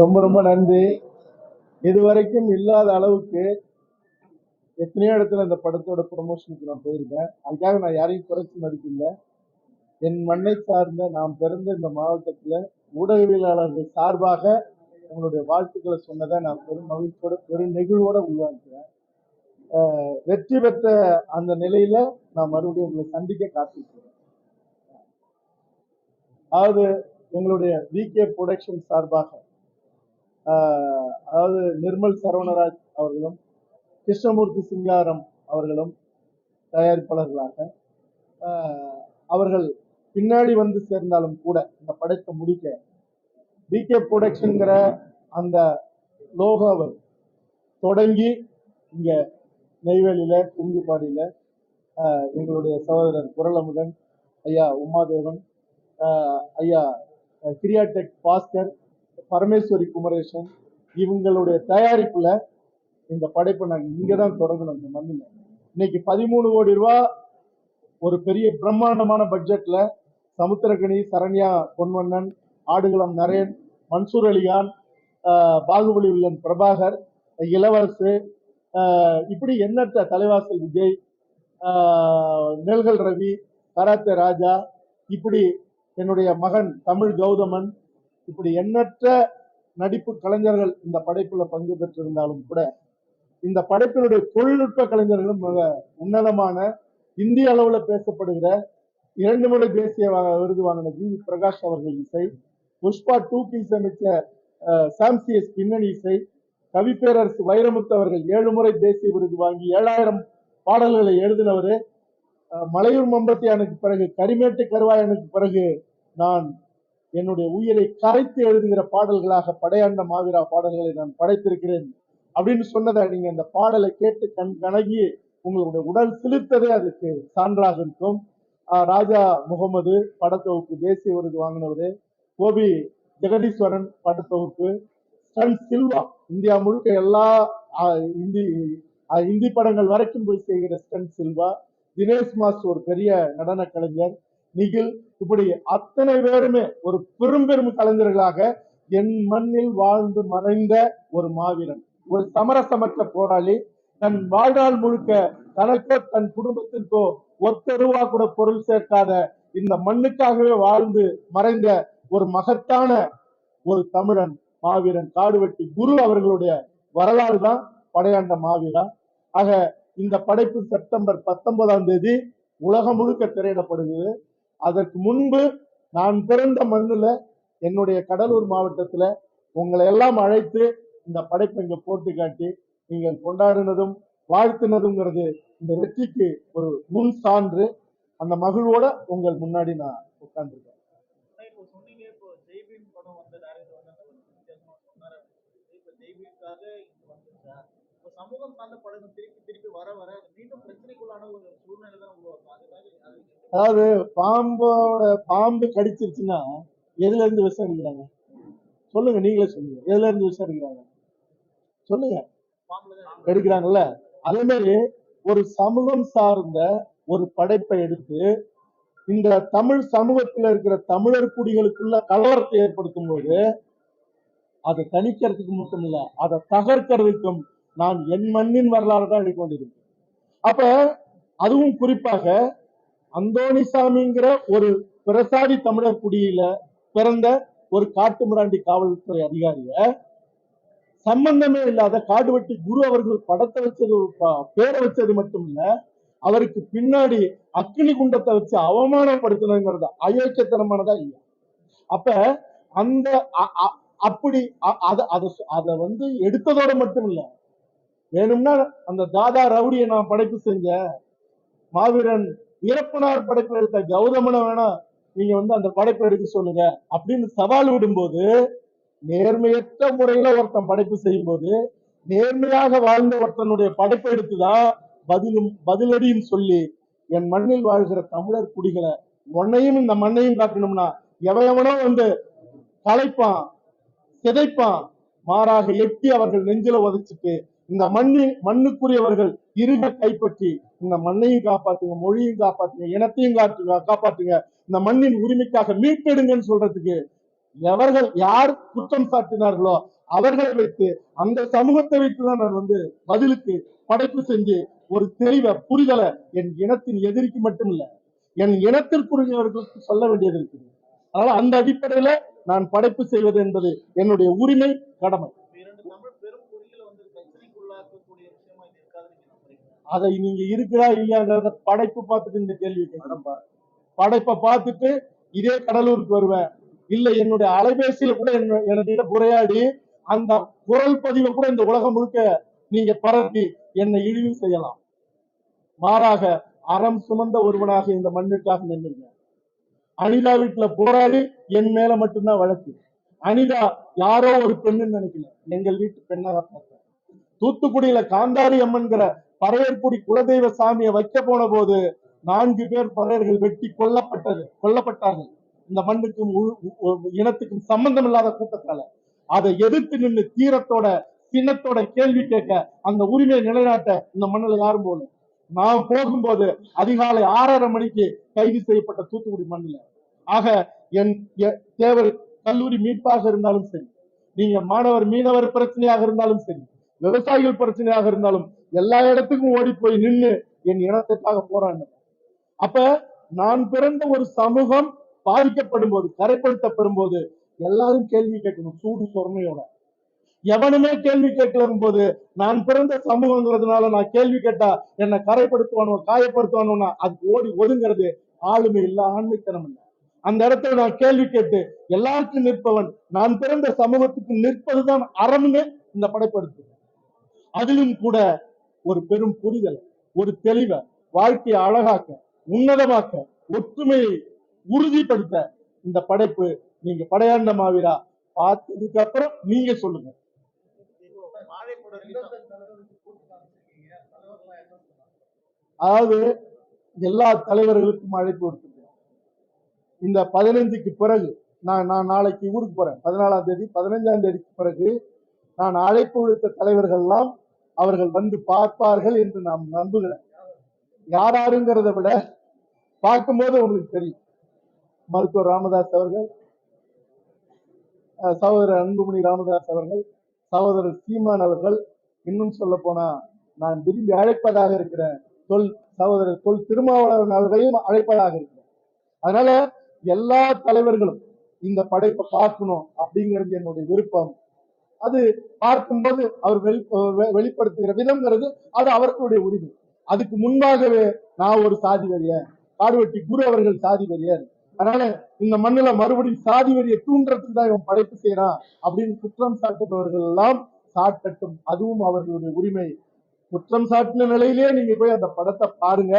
ரொம்ப ரொம்ப நன்றி. இதுவரைக்கும் இல்லாத அளவுக்கு எத்தனையோ இடத்துல இந்த படத்தோட ப்ரொமோஷனுக்கு நான் போயிருக்கேன் அதுக்காக நான் யாரையும் குறைச்சி மதிக்கல. என் மண்ணை சார்ந்த நாம் பிறந்த இந்த மாவட்டத்தில் ஊடகவியலாளர்கள் சார்பாக உங்களுடைய வாழ்த்துக்களை சொன்னதை நான் பெரும் மகிழ்ச்சியோட பெரும் நெகிழ்வோட உருவாக்குறேன் வெற்றி பெற்ற அந்த நிலையில நான் மறுபடியும் உங்களை சந்திக்க காத்திருக்கிறேன். அதாவது எங்களுடைய விகே ப்ரொடக்ஷன் சார்பாக அதாவது நிர்மல் சரவணராஜ் அவர்களும் கிருஷ்ணமூர்த்தி சிங்காரம் அவர்களும் தயாரிப்பாளர்களாக அவர்கள் பின்னாடி வந்து சேர்ந்தாலும் கூட இந்த படத்தை முடிக்க பிகே ப்ரொடக்ஷனுங்கிற அந்த லோகோவை தொடங்கி இங்கே நெய்வேலியில் குஞ்சுப்பாடியில எங்களுடைய சகோதரர் குரலமுதன் ஐயா உமாதேவன் ஐயா கிரியாடெக் பாஸ்கர் பரமேஸ்வரி குமரேசன் இவங்களுடைய தயாரிப்புல இந்த படைப்பை நாங்கள் இங்கே தான் தொடங்கணும் இந்த மண்ணில் இன்னைக்கு பதிமூணு கோடி ரூபா ஒரு பெரிய பிரம்மாண்டமான பட்ஜெட்ல சமுத்திரகனி சரண்யா பொன்வண்ணன் ஆடுகளம் நரேன் மன்சூர் அலிகான் பாகுபலி வில்லன் பிரபாகர் இளவரசு இப்படி எண்ணற்ற தலைவாசல் விஜய் நெல்கள் ரவி கராத்தே ராஜா இப்படி என்னுடைய மகன் தமிழ் கௌதமன் இப்படி எண்ணற்ற நடிப்பு கலைஞர்கள் இந்த படைப்புல பங்கு பெற்றிருந்தாலும் கூட இந்த படைப்பினுடைய தொழில்நுட்ப கலைஞர்களும் மிக உன்னதமான இந்திய அளவுல பேசப்படுகிற இரண்டு முறை தேசிய விருது வாங்கின ஜி வி பிரகாஷ் அவர்கள் இசை புஷ்பா டூ பீஸ் அமைச்ச சாம்சியஸ் பின்னணி இசை கவிப்பேரரசு வைரமுத்து அவர்கள் ஏழு முறை தேசிய விருது வாங்கி ஏழாயிரம் பாடல்களை எழுதினவர் மலையூர் மம்பத்தியானுக்கு பிறகு கரிமேட்டு கருவாயனுக்கு பிறகு நான் என்னுடைய உயிரை கரைத்து எழுதுகிற பாடல்களாக படையாண்ட மாவீரா பாடல்களை நான் படைத்திருக்கிறேன். அப்படின்னு சொன்னதை நீங்க அந்த பாடலை கேட்டு கண் கணங்கி உங்களுடைய உடல் சிலிர்த்ததே அதுக்கு சான்றாக இருக்கும். ராஜா முகமது படத்தொகுப்பு தேசிய விருது வாங்கினவர் கோபி ஜெகதீஸ்வரன் படத்தொகுப்பு ஸ்டன் சில்வா இந்தியா முழுக்க எல்லா இந்தி இந்தி படங்கள் வரைக்கும் போய் செய்கிற ஸ்டன் சில்வா தினேஷ் மாஸ் ஒரு பெரிய நடன கலைஞர். நிகில் இப்படி அத்தனை பேருமே ஒரு பெரும் பெரும் கலைஞர்களாக என் மண்ணில் வாழ்ந்து மறைந்த ஒரு மாவீரன். ஒரு சமரசமற்ற போராளி. தன் வாழ்நாள் முழுக்க தனக்கோ தன் குடும்பத்திற்கோ ஒத்த ரூபா கூட பொருள் சேர்க்காத இந்த மண்ணுக்காகவே வாழ்ந்து மறைந்த ஒரு மகத்தான ஒரு தமிழன் மாவீரன் காடுவெட்டி குரு அவர்களுடைய வரலாறு தான் படையாண்ட மாவீரா ஆக இந்த படைப்பு செப்டம்பர் பத்தொன்பதாம் தேதி உலகம் முழுக்க திரையிடப்படுகிறது. அதற்கு முன்பு நான் பிறந்த மண்ணில் என்னுடைய கடலூர் மாவட்டத்தில் உங்களை எல்லாம் அழைத்து இந்த படைப்பை இங்கே போட்டு காட்டி நீங்கள் கொண்டாடினதும் வாழ்த்தினதுங்கிறது இந்த வெற்றிக்கு ஒரு முன் சான்று அந்த மகிழ்வோட உங்கள் முன்னாடி நான் உட்கார்ந்துருக்கேன். சமூகம் சார்ந்த படங்கள் திருப்பி திருப்பி வர வர மீண்டும் பிரச்சனைக்குள்ளான ஒரு சூழ்நிலை தான் உருவாக்கும் அதாவது பாம்போட பாம்பு கடிச்சிருச்சுன்னா எதுல இருந்து விஷம் சொல்லுங்க நீங்களே சொல்லுங்க. எதுல இருந்து விஷம் சொல்லுங்க. எடுக்கிறாங்கல்ல? அதே மாதிரி ஒரு சமூகம் சார்ந்த ஒரு படைப்பை எடுத்து இந்த தமிழ் சமூகத்துல இருக்கிற தமிழர் குடிகளுக்குள்ள கலவரத்தை ஏற்படுத்தும் போது அதை தணிக்கிறதுக்கு மட்டும் இல்ல அதை தகர்க்கிறதுக்கும் நான் என் மண்ணின் வரலாறு தான் எடுக்கொண்டிருக்கேன் அப்ப அதுவும் குறிப்பாக அந்தோணிசாமிங்கிற ஒரு பிரசாதி தமிழர் குடியில பிறந்த ஒரு காட்டுமிராண்டி காவல்துறை அதிகாரிய சம்பந்தமே இல்லாத காடுவெட்டி குரு அவர்கள் படத்தை வச்சது பேரை வச்சது மட்டும் இல்ல அவருக்கு பின்னாடி அக்னி குண்டத்தை வச்சு அவமானப்படுத்தணுங்கிறது அயோக்கியத்தனமானதா இல்லையா? அப்ப அந்த அ- அ- அப்படி அதை அத அத வந்து எடுத்ததோட மட்டும் இல்ல வேணும்னா அந்த தாதா ரவுடியை நான் படைப்பு செஞ்ச மாவீரன் வீரப்பனார் படைப்பு எடுத்த கௌதமனை வேணா நீங்க வந்து அந்த படைப்பை எடுக்க சொல்லுங்க அப்படின்னு சவால் விடும்போது நேர்மையற்ற முறையில ஒருத்தன் படைப்பு செய்யும் போது நேர்மையாக வாழ்ந்த ஒருத்தனுடைய படைப்பை எடுத்துதான் பதிலும் பதிலடின்னு சொல்லி என் மண்ணில் வாழ்கிற தமிழர் குடிகளை உன்னையும் இந்த மண்ணையும் காட்டணும்னா எவையவனோ எவனோ வந்து கலைப்பான் சிதைப்பான் மாறாக எட்டி அவர்கள் நெஞ்சில உதைச்சிட்டு இந்த மண்ணின் மண்ணுக்குரியவர்கள் இருக கைப்பற்றி இந்த மண்ணையும் காப்பாத்துங்க மொழியும் காப்பாத்துங்க இனத்தையும் காப்பாத்துங்க. இந்த மண்ணின் உரிமைக்காக மீட்டெடுங்கன்னு சொல்றதுக்கு எவர்கள் யார் குற்றம் சாட்டினார்களோ அவர்களை வைத்து அந்த சமூகத்தை வைத்துதான் நான் வந்து பதிலுக்கு படைப்பு செஞ்சு ஒரு தெளிவை புரிதலை என் இனத்தின் எதிரிக்கு மட்டும் இல்ல என் இனத்திற்குரியவர்களுக்கு சொல்ல வேண்டியது இருக்குது. அதனால அந்த அடிப்படையில நான் படைப்பு செய்வது என்பது என்னுடைய உரிமை கடமை இரண்டு தமிழ் பெரும் குடிகளை வந்து பிரச்சனைக்குள்ளாக்கக்கூடிய விஷயமா இது இருக்காதுன்னு நீங்க நம்புறீங்க அதை நீங்க இருக்கிறா இல்லையாங்கிறத படைப்பு பார்த்துட்டு இந்த கேள்வி படைப்பை பார்த்துட்டு இதே கடலூருக்கு வருவேன். இல்ல என்னுடைய அலைபேசியில கூட என்ன- எனக்கிட்ட உரையாடி அந்த குரல் பதிவை கூட இந்த உலகம் முழுக்க நீங்க பரப்பி என்னை இழிவு செய்யலாம். மாறாக அறம் சுமந்த ஒருவனாக இந்த மண்ணிற்காக நின்றுங்க. அனிதா வீட்டுல போராடி என் மேல மட்டும்தான் வழக்கு. அனிதா யாரோ ஒரு பெண்ணுன்னு நினைக்கல. எங்கள் வீட்டு பெண்ணாக பார்த்தேன் தூத்துக்குடியில காந்தாரி அம்மன்கிற பறையர்குடி குலதெய்வ சாமியை வைக்க போன போது நான்கு பேர் பறையர்கள் வெட்டி கொல்லப்பட்டது கொல்லப்பட்டார்கள். இந்த மண்ணுக்கும் உ- இனத்துக்கும் சம்பந்தம் இல்லாத கூட்டத்தால. அதை எதிர்த்து நின்று தீரத்தோட சின்னத்தோட கேள்வி கேட்க அந்த உரிமையை நிலைநாட்ட இந்த மண்ணில் யாரும் போகணும் நான் போகும்போது அதிகாலை ஆறரை மணிக்கு கைது செய்யப்பட்ட தூத்துக்குடி மண்ணில். ஆக என் தேவர் கல்லூரி மீட்பாக இருந்தாலும் சரி நீங்க மாணவர் மீனவர் பிரச்சனையாக இருந்தாலும் சரி விவசாயிகள் பிரச்சனையாக இருந்தாலும் எல்லா இடத்துக்கும் ஓடி போய் நின்னு என் இனத்துக்காக போராடினேன் அப்ப நான் பிறந்த ஒரு சமூகம் பாதிக்கப்படும் போது கரைப்படுத்தப்படும் போது எல்லாரும் கேள்வி கேட்கணும் சூடு சொர்மையோட எவனுமே கேள்வி கேட்கலும் போது நான் பிறந்த சமூகங்கிறதுனால நான் கேள்வி கேட்டா என்னை கரைப்படுத்துவானோ காயப்படுத்துவானோன்னா அது ஓடி ஒதுங்கிறது ஆளுமை இல்ல ஆண்மைத்தனம் இல்லை. அந்த இடத்துல நான் கேள்வி கேட்டு எல்லாருக்கும் நிற்பவன் நான் பிறந்த சமூகத்துக்கு நிற்பதுதான் அறம்னு இந்த படைப்படுத்து அதிலும் கூட ஒரு பெரும் புரிதல் ஒரு தெளிவை வாழ்க்கையை அழகாக்க உன்னதமாக்க ஒற்றுமையை உறுதிப்படுத்த இந்த படைப்பு நீங்க படையாண்ட மாவீரா. பார்த்ததுக்கு அப்புறம் நீங்க சொல்லுங்க. அதாவது எல்லா தலைவர்களுக்கும் அழைப்பு விடுத்திருக்கிறேன் இந்த பதினைஞ்சுக்கு பிறகு நான் நான் நாளைக்கு ஊருக்கு போறேன். பதினாலாம் தேதி பதினைஞ்சாம் தேதிக்கு பிறகு நான் அழைப்பு விடுத்த தலைவர்கள் எல்லாம் அவர்கள் வந்து பார்ப்பார்கள் என்று நாம் நம்புகிறேன் யார் யாருங்கிறத விட பார்க்கும்போது உங்களுக்கு தெரியும். மருத்துவர் ராமதாஸ் அவர்கள் சகோதரர் அன்புமணி ராமதாஸ் அவர்கள் சகோதரர் சீமான் அவர்கள் இன்னும் சொல்ல போனா நான் விரும்பி அழைப்பதாக இருக்கிறேன். தொல் சகோதரர் தொல் திருமாவளவன் அவர்களையும் அழைப்பதாக இருக்கிறேன். அதனால எல்லா தலைவர்களும் இந்த படைப்பை பார்க்கணும் அப்படிங்கிறது என்னுடைய விருப்பம். அது பார்க்கும்போது அவர் வெளி வெ- வெளிப்படுத்துகிற விதம்ங்கிறது அது அவர்களுடைய உரிமை. அதுக்கு முன்பாகவே நான் ஒரு சாதி வெறியன் காடுவெட்டி குரு அவர்கள் சாதி வெறியர் அதனால இந்த மண்ணுல மறுபடியும் சாதி வெறியை தூண்டுறதுக்கு தான் இவன் படைப்பு செய்யறான் அப்படின்னு குற்றம் சாட்டுபவர்கள் எல்லாம் சாட்டட்டும். அதுவும் அவர்களுடைய உரிமை. குற்றம் சாட்டின நிலையிலே நீங்க போய் அந்த படத்தை பாருங்க.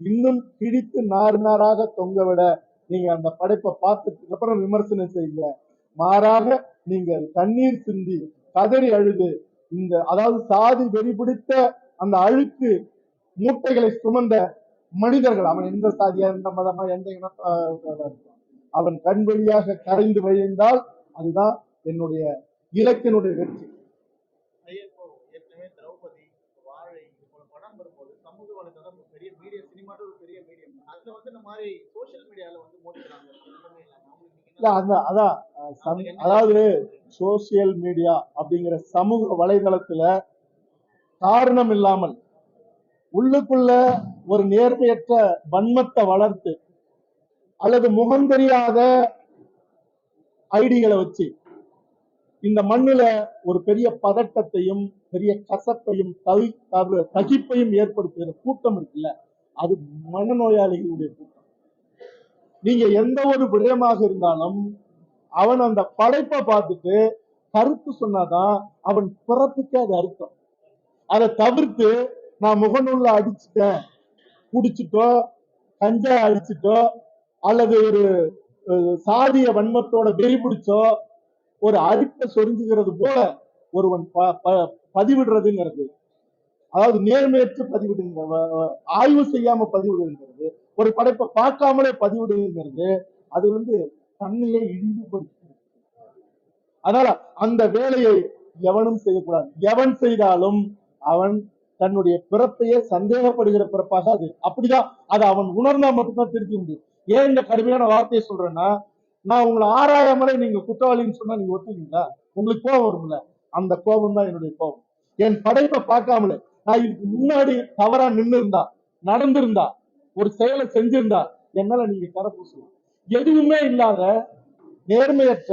இன்னும் பிடித்து நார் நாராக தொங்க விட நீங்க அந்த படைப்பை பார்த்ததுக்கு அப்புறம் விமர்சனம் செய்யுங்க. மாறாக நீங்கள் கண்ணீர் சிந்தி கதறி அழுது. இந்த அதாவது சாதி வெறி பிடித்த அந்த அழுக்கு மூட்டைகளை சுமந்த மனிதர்கள் அவன் எந்த சாதியா எந்த மதமா எந்த இனத்தா அவன் கண் வழியாக கரைந்து வைந்தால் அதுதான் என்னுடைய இலக்கினுடைய வெற்றி. திரௌபதி வாழை படம் வரும்போது ஒரு பெரிய மீடியா சினிமாட்டு ஒரு பெரிய மீடியம் அதுல வந்து இந்த மாதிரி சோஷியல் மீடியால வந்து மோதிக்கிறாங்க. அந்த அதான் அதாவது சோசியல் மீடியா அப்படிங்கிற சமூக வலைதளத்துல காரணம் இல்லாமல் உள்ளுக்குள்ள ஒரு நேர்மையற்ற வன்மத்தை வளர்த்து அல்லது முகம் தெரியாத ஐடிகளை வச்சு இந்த மண்ணுல ஒரு பெரிய பதட்டத்தையும் பெரிய கசப்பையும் தவி தகிப்பையும் ஏற்படுத்துகிற கூட்டம் இருக்குல்ல அது மனநோயாளிகளுடைய கூட்டம். நீங்க எந்த ஒரு விடயமாக இருந்தாலும் அவன் அந்த படைப்பை பார்த்துட்டு கருத்து சொன்னாதான் அவன் பிறப்புக்கு அது அர்த்தம். அதை தவிர்த்து நான் முகநூல்ல அடிச்சுட்டேன். குடிச்சிட்டோ கஞ்சா அடிச்சிட்டோ அல்லது ஒரு சாதிய வன்மத்தோட வெறி பிடிச்சோ ஒரு அடிப்பை சொரிஞ்சுகிறது போல ஒருவன் ப- ப- பதிவிடுறதுங்கிறது. அதாவது நேர்மையற்று பதிவிடுங்க ஆய்வு செய்யாம பதிவிடுங்கிறது ஒரு படைப்பை பார்க்காமலே பதிவிடுங்கிறது அது வந்து தன்னையே இழிவுபடுத்துகிறது. அதனால அந்த வேலையை எவனும் செய்யக்கூடாது. எவன் செய்தாலும் அவன் தன்னுடைய பிறப்பையே சந்தேகப்படுகிற பிறப்பாக அது. அப்படிதான் அதை அவன் உணர்ந்தா மட்டும்தான் திருத்தி முடியும். ஏன் இந்த கடுமையான வார்த்தையை சொல்றேன்னா நான் உங்களை ஆராயாமலே நீங்க குற்றவாளின்னு சொன்னா நீங்க ஒத்துக்கீங்களா உங்களுக்கு கோபம் வரும்ல? அந்த கோபம் தான் என்னுடைய கோபம். என் படைப்பை பார்க்காமலே நான் இதுக்கு முன்னாடி தவறா நின்று இருந்தா நடந்திருந்தா ஒரு செயலை செஞ்சிருந்தா என் மேல நீங்க கரை பூசலாம். எதுவுமே இல்லாத நேர்மையற்ற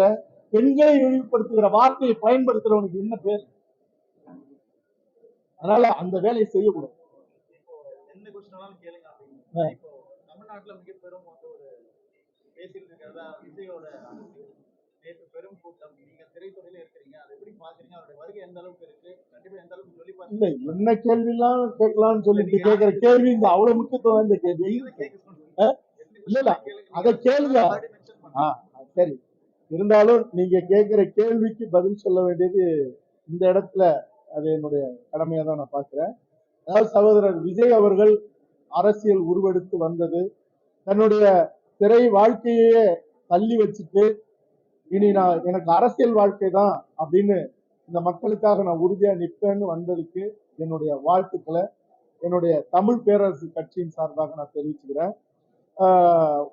பெண்களை இழிவுபடுத்துகிற வார்த்தையை பயன்படுத்துறவனுக்கு என்ன பேர்? அதனால அந்த வேலையை செய்யக்கூடாது. தமிழ்நாட்டுல மிக பெரும் வந்து ஒரு பேசிட்டு இருக்கிறதா விஜயோட நேற்று பெரும் கூட்டம். நீங்க திரைத்துறையில இருக்கிறீங்க. அதை எப்படி பாக்குறீங்க அவருடைய வருகை எந்த அளவுக்கு இருக்கு? கண்டிப்பா எந்த அளவுக்கு சொல்லி இல்ல என்ன கேள்வி எல்லாம் கேட்கலாம்னு சொல்லிட்டு கேட்கிற கேள்வி இந்த அவ்வளவு முக்கியத்துவம் இந்த கேள்வி? இல்ல, இல்ல, அதை கேளுங்க. சரி. இருந்தாலும் நீங்க கேட்கிற கேள்விக்கு பதில் சொல்ல வேண்டியது இந்த இடத்துல அது என்னுடைய கடமையா தான் நான் பார்க்கிறேன். அதாவது சகோதரர் விஜய் அவர்கள் அரசியல் உருவெடுத்து வந்தது. தன்னுடைய திரை வாழ்க்கையே தள்ளி வச்சுட்டு இனி நான் எனக்கு அரசியல் வாழ்க்கை தான் அப்படின்னு இந்த மக்களுக்காக நான் உறுதியாக நிற்பேன்னு வந்ததுக்கு என்னுடைய வாழ்த்துக்களை என்னுடைய தமிழ் பேரரசு கட்சியின் சார்பாக நான் தெரிவிச்சுக்கிறேன்.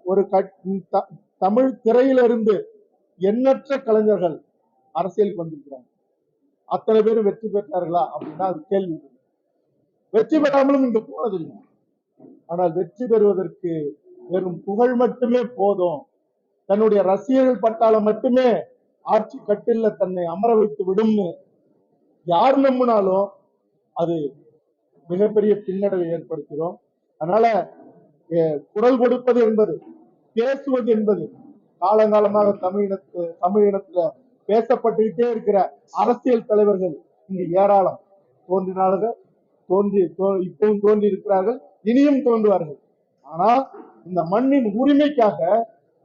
ஒரு கட்- த- தமிழ் திரையிலிருந்து எண்ணற்ற கலைஞர்கள் அரசியலுக்கு வந்திருக்கிறாங்க. அத்தனை பேரும் வெற்றி பெற்றார்களா அப்படின்னா அது கேள்வி. வெற்றி பெறாமலும் இங்க போனதில்லை. ஆனால் வெற்றி பெறுவதற்கு வெறும் புகழ் மட்டுமே போதும். தன்னுடைய ரசிகர்கள் பட்டாலும் மட்டுமே ஆட்சி கட்டில தன்னை அமர வைத்து விடும்னு யார் நம்பினாலும் அது மிகப்பெரிய பின்னடைவை ஏற்படுத்திடும் அதனால குரல் கொடுப்பது என்பது பேசுவது என்பது காலங்காலமாக தமிழினத்து தமிழினத்துல பேசப்பட்டுக்கிட்டே இருக்கிற அரசியல் தலைவர்கள் இங்கு ஏராளம். தோன்றினார்கள் தோன்றி தோ- இப்பவும் தோன்றி இருக்கிறார்கள் இனியும் தோன்றுவார்கள். ஆனால் இந்த மண்ணின் உரிமைக்காக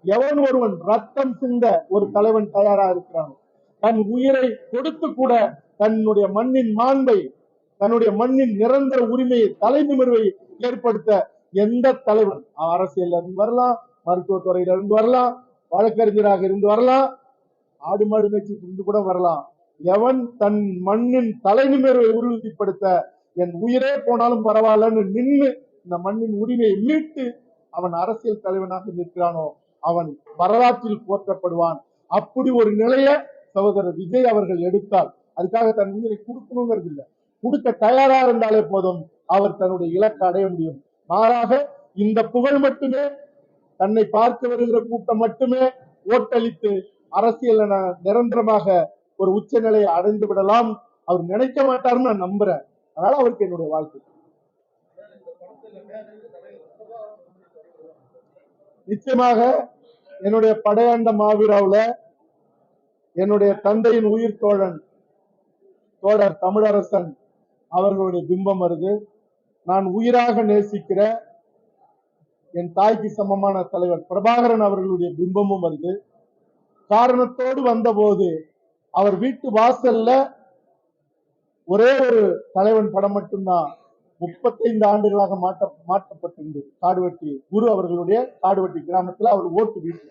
எவன் ஒருவன் ரத்தம் சிந்த ஒரு தலைவன் தயாரா இருக்கிறான் தன் உயிரை கொடுத்து கூட தன்னுடைய மண்ணின் மாண்பை தன்னுடைய மண்ணின் நிரந்தர உரிமையை தலைநிமிர்வை ஏற்படுத்த எந்த தலைவன்? அரசியல்ல இருந்து வரலாம் மருத்துவத்துறையில இருந்து வரலாம் வழக்கறிஞராக இருந்து வரலாம் ஆடு மாடு மேய்ச்சிட்டு இருந்து கூட வரலாம். எவன் தன் மண்ணின் தலைநிமிர்வை உறுதிப்படுத்த என் உயிரே போனாலும் பரவாயில்லன்னு நின்று இந்த மண்ணின் உரிமையை மீட்டு அவன் அரசியல் தலைவனாக நிற்கிறானோ அவன் வரலாற்றில் போற்றப்படுவான். அப்படி ஒரு நிலைய சகோதரர் விஜய் அவர்கள் எடுத்தால் அதுக்காக தன் உயிரை கொடுக்கணுங்கிறது இல்லை. கொடுக்க தயாரா இருந்தாலே போதும். அவர் தன்னுடைய இலக்கை அடைய முடியும். மாறாக இந்த புகழ் மட்டுமே தன்னை பார்த்து வருகிற கூட்டம் மட்டுமே ஓட்டளித்து அரசியல் நிரந்தரமாக ஒரு உச்ச நிலையை அடைந்து விடலாம். அவர் நினைக்க மாட்டாருன்னு நான் நம்புறேன். அதனால அவருக்கு என்னுடைய வாழ்த்து. நிச்சயமாக என்னுடைய படையாண்ட மாவீராவில் என்னுடைய தந்தையின் உயிர் தோழன் தோழர் தமிழரசன் அவர்களுடைய பிம்பம் வருது. நான் உயிராக நேசிக்கிற என் தாய்க்கு சமமான தலைவர் பிரபாகரன் அவர்களுடைய பிம்பமும் வருது. காரணத்தோடு வந்தபோது அவர் வீட்டு வாசல்ல ஒரே ஒரு தலைவன் படம் மட்டும்தான் முப்பத்தைந்து ஆண்டுகளாக மாட்ட மாற்றப்பட்டிருந்தது காடுவெட்டி குரு அவர்களுடைய காடுவெட்டி கிராமத்துல அவர் ஓட்டு வீட்டு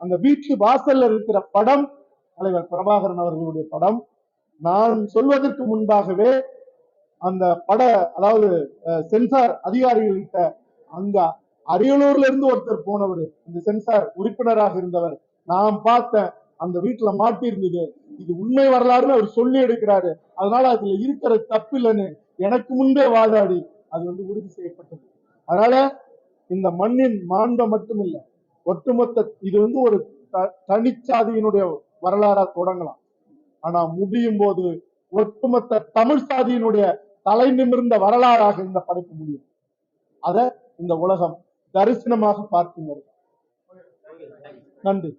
அந்த வீட்டு வாசல்ல இருக்கிற படம் தலைவர் பிரபாகரன் அவர்களுடைய படம் நான் சொல்வதற்கு முன்பாகவே அந்த பட அதாவது அஹ், சென்சார் அதிகாரிகள்கிட்ட அங்க அரியலூர்ல இருந்து ஒருத்தர் போனவர் இந்த சென்சார் உறுப்பினராக இருந்தவர் நான் பார்த்தேன் அந்த வீட்டுல மாட்டி இருந்தது இது உண்மை வரலாறுன்னு அவர் சொல்லி எடுக்கிறாரு அதனால அதுல இருக்கிற தப்பு இல்லைன்னு எனக்கு முன்பே வாதாடி. அது வந்து உறுதி செய்யப்பட்டது. அதனால இந்த மண்ணின் மாண்பை மட்டும் இல்லை ஒட்டுமொத்த இது வந்து ஒரு த- தனிச்சாதியினுடைய வரலாறா தொடங்கலாம். ஆனா முடியும் போது ஒட்டுமொத்த தமிழ் சாதியினுடைய தலை நிமிர்ந்த வரலாறாக இந்த படைப்பு முடியும். அத இந்த உலகம் தரிசனமாக பார்க்கின்றது நன்றி.